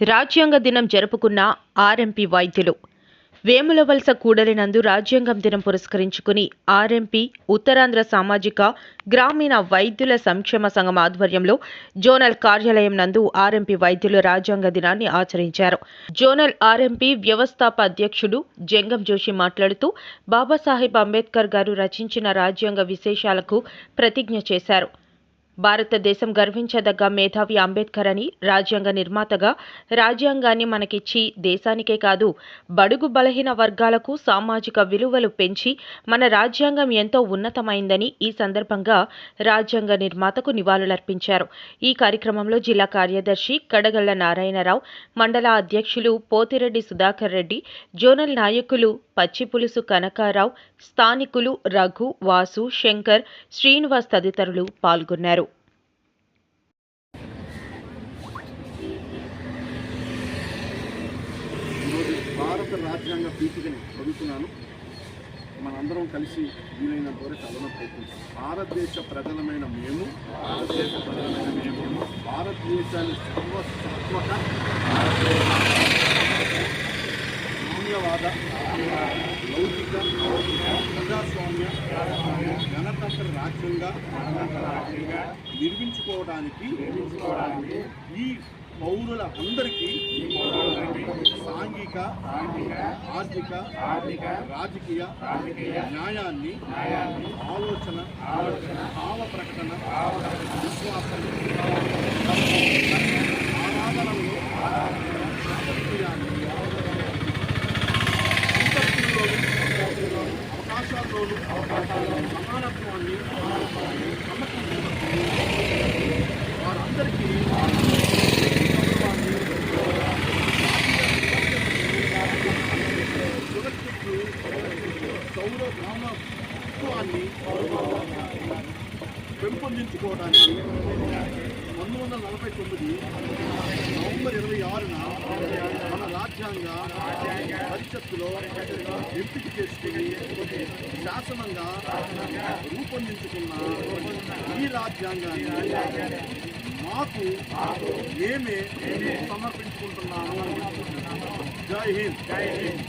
రాజ్యాంగ దినం జరుపుకున్న ఆర్ఎంపీ వైద్యులు. వేములవలస కూడలినందు రాజ్యాంగం దినం పురస్కరించుకుని ఆర్ఎంపీ ఉత్తరాంధ్ర సామాజిక గ్రామీణ వైద్యుల సంక్షేమ సంఘం ఆధ్వర్యంలో జోనల్ కార్యాలయం నందు ఆర్ఎంపీ వైద్యులు రాజ్యాంగ దినాన్ని ఆచరించారు. జోనల్ ఆర్ఎంపీ వ్యవస్థాప అధ్యక్షుడు జంగం జోషి మాట్లాడుతూ బాబాసాహెబ్ అంబేద్కర్ గారు రచించిన రాజ్యాంగ విశేషాలకు ప్రతిజ్ఞ చేశారు. భారతదేశం గర్వించదగ్గ మేధావి అంబేద్కర్ అని రాజ్యాంగ నిర్మాతగా రాజ్యాంగాన్ని మనకిచ్చి దేశానికే కాదు బడుగు బలహీన వర్గాలకు సామాజిక విలువలు పెంచి మన రాజ్యాంగం ఎంతో ఉన్నతమైందని ఈ సందర్భంగా రాజ్యాంగ నిర్మాతకు నివాళులర్పించారు. ఈ కార్యక్రమంలో జిల్లా కార్యదర్శి కడగళ్ళ నారాయణరావు మండల అధ్యక్షులు పోతిరెడ్డి సుధాకర్ రెడ్డి జోనల్ నాయకులు పచ్చిపులుసు కనకారావు స్థానికులు రఘు వాసు శంకర్ శ్రీనివాస్ తదితరులు పాల్గొన్నారు. భారత రాజ్యాంగ పీఠికని చదువుతున్నాను మనందరం కలిసి వీలైనంత వరకు చదవడం ప్రయత్నించాం భారతదేశ ప్రజలమైన మేము భారతదేశ ప్రజలమైన మేము భారతదేశాన్ని సర్వసత్వక సామ్యవాద లౌకిక ప్రజాస్వామ్య గణతంత్ర రాజ్యంగా రాజ్యంగా నిర్మించుకోవడానికి ఈ పౌరుల అందరికీ సాంఘిక ఆర్థిక రాజకీయ న్యాయాన్ని ఆలోచన భావ ప్రకటన విశ్వాసం అవకాశాల్లోనూ సమానత్వాన్ని వారందరికీ సురక్షిత్తు సౌర గ్రామత్వాన్ని పెంపొందించుకోవడానికి పంతొమ్మిది వందల నలభై తొమ్మిది నవంబర్ ఇరవై ఆరున మన రాజ్యాంగ భవిష్యత్తులో ఎంపిక చేసుకుని శాసనంగా రూపొందించుకున్న ఈ రాజ్యాంగాన్ని మాకు మేమే సమర్పించుకుంటున్నాము. జై హింద్ జై హింద్.